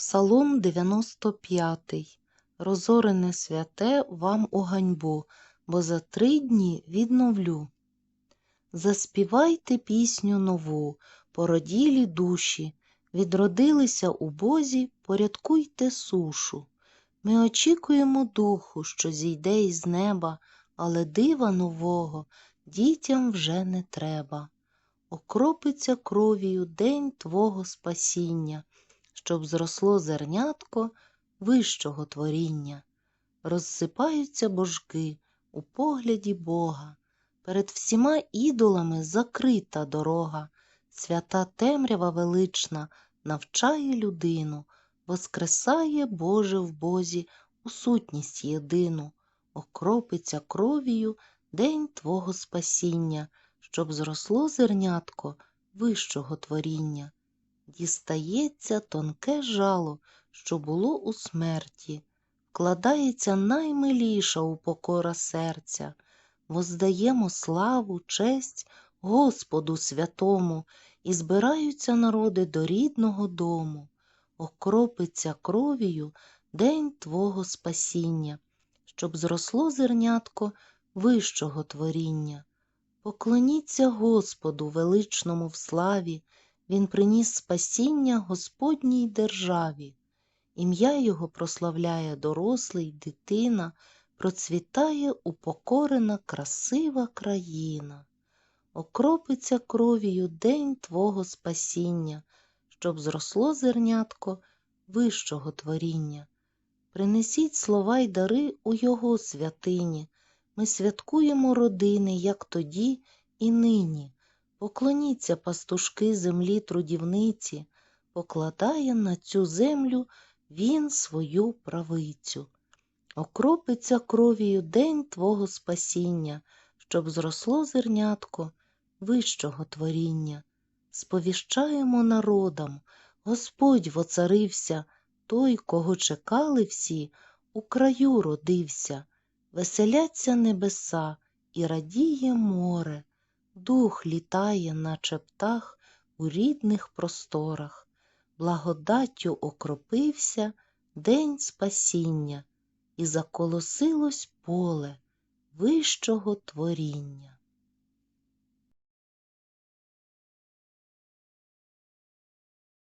Псалом 95. Розорене святе вам у ганьбу, бо за три дні відновлю. Заспівайте пісню нову, породілі душі, відродилися у Бозі, порядкуйте сушу. Ми очікуємо духу, що зійде із неба, але дива нового дітям вже не треба. Окропиться кров'ю день Твого спасіння, щоб зросло зернятко вищого творіння. Розсипаються божки у погляді Бога. Перед всіма ідолами закрита дорога, свята темрява велична навчає людину, воскресає Боже в Бозі у сутність єдину, окропиться кров'ю день Твого спасіння, щоб зросло зернятко вищого творіння. Дістається тонке жало, що було у смерті, вкладається наймиліша упокора серця, воздаємо славу, честь Господу святому, і збираються народи до рідного дому, окропиться кров'ю день Твого спасіння, щоб зросло зернятко вищого творіння. Поклоніться Господу величному в славі, Він приніс спасіння Господній державі. Ім'я Його прославляє дорослий, дитина, процвітає упокорена красива країна. Окропиться кров'ю день Твого спасіння, щоб зросло зернятко вищого творіння. Принесіть слова й дари у Його святині. Ми святкуємо родини, як тоді і нині. Поклоніться пастушки землі трудівниці, покладає на цю землю він свою правицю. Окропиться кров'ю день Твого спасіння, щоб зросло зернятко вищого творіння. Сповіщаємо народам, Господь воцарився, той, кого чекали всі, у краю родився. Веселяться небеса і радіє море, дух літає, наче птах у рідних просторах, благодаттю окропився день спасіння, і заколосилось поле вищого творіння.